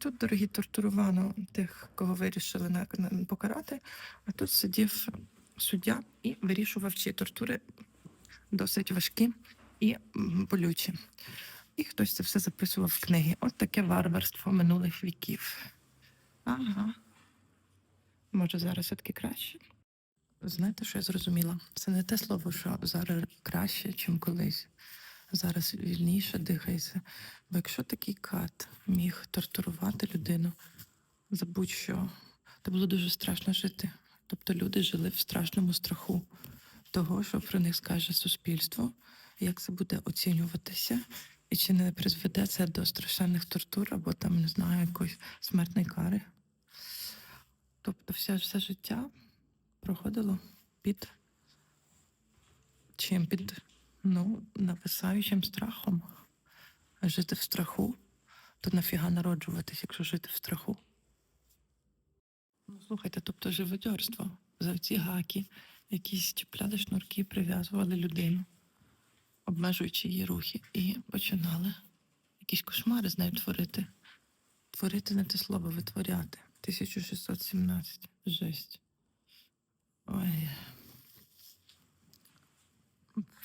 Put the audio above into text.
тут, дорогі, тортурувано тих, кого вирішили на, покарати, а тут сидів суддя і вирішував, чи тортури досить важкі і болючі. І хтось це все записував в книги. От таке варварство минулих віків. Ага. Може, зараз все-таки краще? Знаєте, що я зрозуміла? Це не те слово, що зараз краще, ніж колись. Зараз вільніше дихається. Бо якщо такий кат міг тортурувати людину за будь-що, то було дуже страшно жити. Тобто люди жили в страшному страху того, що про них скаже суспільство, як це буде оцінюватися, і чи не призведе це до страшенних тортур або там, не знаю, якоїсь смертної кари. Тобто все, все життя проходило під чим? Під ну, нависаючим страхом. Жити в страху, то нафіга народжуватись, якщо жити в страху. Ну, слухайте, тобто живодьорство. За ці гаки, якісь чіпляли шнурки, прив'язували людину, обмежуючи її рухи, і починали якісь кошмари з нею творити. Творити не те слово, витворяти. 1617. Жесть. Ой.